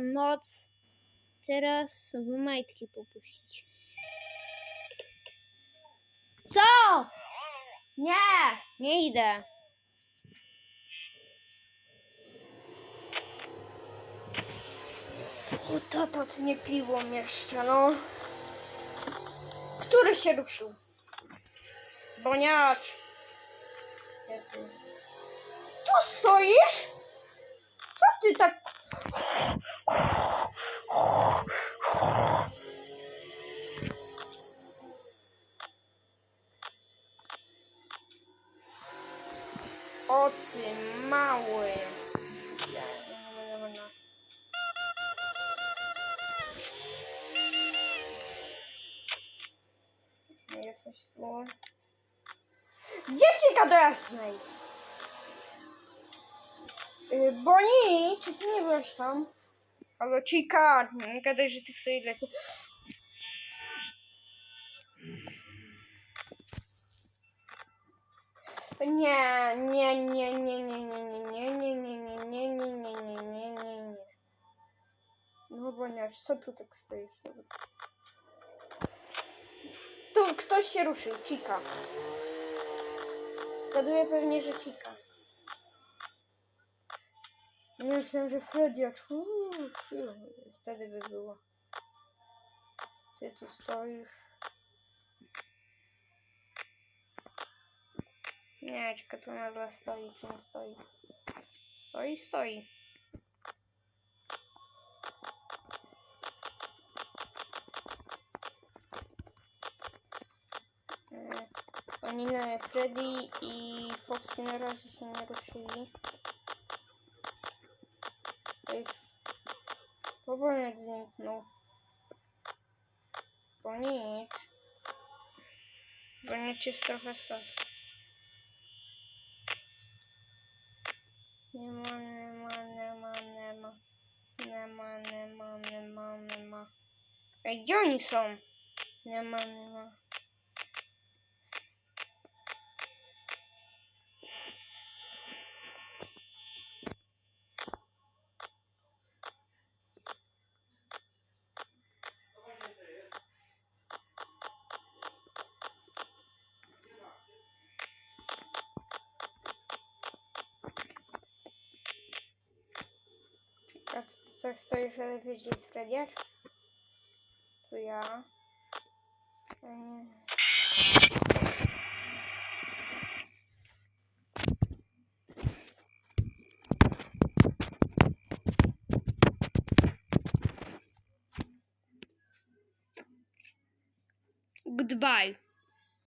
noc teraz w majtki popuścić. Co? Nie, nie idę. O tata, ty nie piło jeszcze, no. Który się ruszył? Boniacz. Tu stoisz? ty tak... O ty mały. Jest do jasnej. Yy, Boni, czy ty nie byłeś tam? Albo Cika, nie gadaj, że ty w sobie leci. Nie, nie, nie, nie, nie, nie, nie, nie, nie, nie, nie, nie, nie, nie, nie, nie, nie, nie. No Boniarz, co tu tak stoisz? Tu ktoś się ruszył, Cika. Zgaduję pewnie, że Cika. Nie myślałem, że Frediacz. Uuu, Wtedy by było. Ty tu stoisz. Nie, czekaj, tu nagle stoi, czy nie stoi? Stoi, stoi. E, Oni na Freddy i Foxy na razie się nie ruszyli. Powolek zniknął. To nic. Bo nic jest trochę sos. Nie ma, nie ma, nie ma, nie ma. Nie. A tak stoisz, ale wiesz, gdzie jest Frediarz? Tu ja. Goodbye.